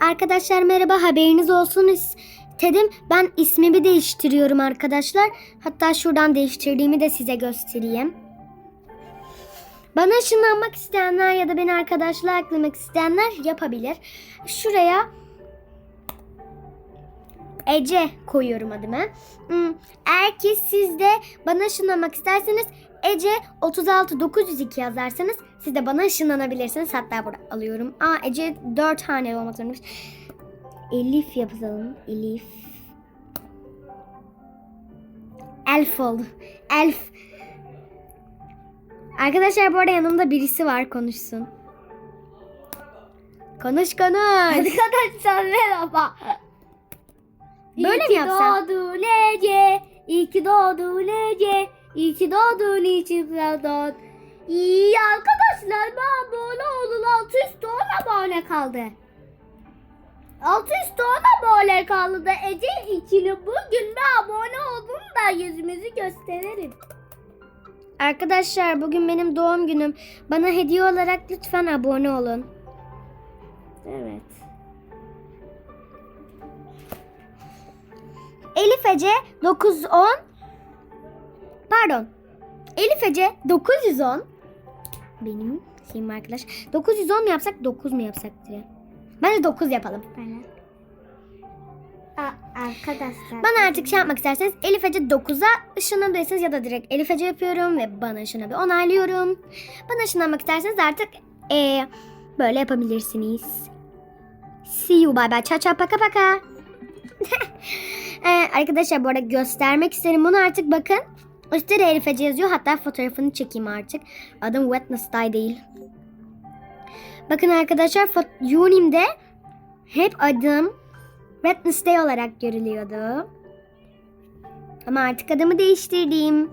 Arkadaşlar merhaba haberiniz olsun istedim. Ben ismimi değiştiriyorum arkadaşlar. Hatta şuradan değiştirdiğimi de size göstereyim. Bana ışınlanmak isteyenler ya da beni arkadaşlığa eklemek isteyenler yapabilir. Şuraya Ece koyuyorum adımı. Hmm, Eğer ki siz de bana ışınlanmak isterseniz Ece 36902 yazarsanız siz de bana ışınlanabilirsiniz. Hatta burada alıyorum. Aa Ece 4 haneli olmak zorundaymış. Elif yapalım. Elif. Elf oldu. Elf. Arkadaşlar bu arada yanımda birisi var konuşsun. Konuş konuş. Arkadaşlar merhaba. Böyle mi yapsam? doğdun Ece. İyi ki doğdun Ece. İyi ki doğdun içimden. İyi arkadaşlar ben abone olun 600 ton abone kaldı. 600 ton abone kaldı da Ece için bugün bir abone oldum da yüzümüzü gösteririm. Arkadaşlar bugün benim doğum günüm. Bana hediye olarak lütfen abone olun. Evet. Elif Ece 910 Pardon. Elif Ece 910 Benim şeyim arkadaş. 910 mu yapsak 9 mu yapsak diye. Bence 9 yapalım. A- arkadaşlar. Bana artık şey yapmak isterseniz Elif Ece 9'a ışınlanabilirsiniz ya da direkt Elif Ece yapıyorum ve bana bir onaylıyorum. Bana ışınlanmak isterseniz artık eee, böyle yapabilirsiniz. See you bye bye. Ciao ciao paka paka. Ee, arkadaşlar bu arada göstermek isterim bunu artık bakın. Üstte de Elif yazıyor. Hatta fotoğrafını çekeyim artık. Adım Wednesday değil. Bakın arkadaşlar Unim'de hep adım Wednesday olarak görülüyordu. Ama artık adımı değiştirdim.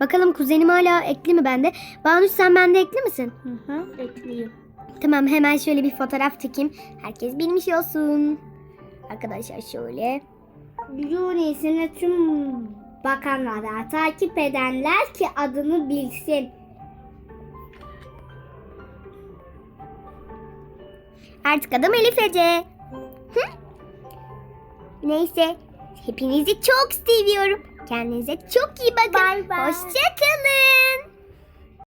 Bakalım kuzenim hala ekli mi bende? Banuş sen bende ekli misin? Hı hı, ekleyeyim. Tamam hemen şöyle bir fotoğraf çekeyim. Herkes bilmiş olsun. Arkadaşlar şöyle. Yunisini tüm bakanlara takip edenler ki adını bilsin. Artık adım Elif Ece. Hı? Neyse. Hepinizi çok seviyorum. Kendinize çok iyi bakın. Bye bye. Hoşçakalın.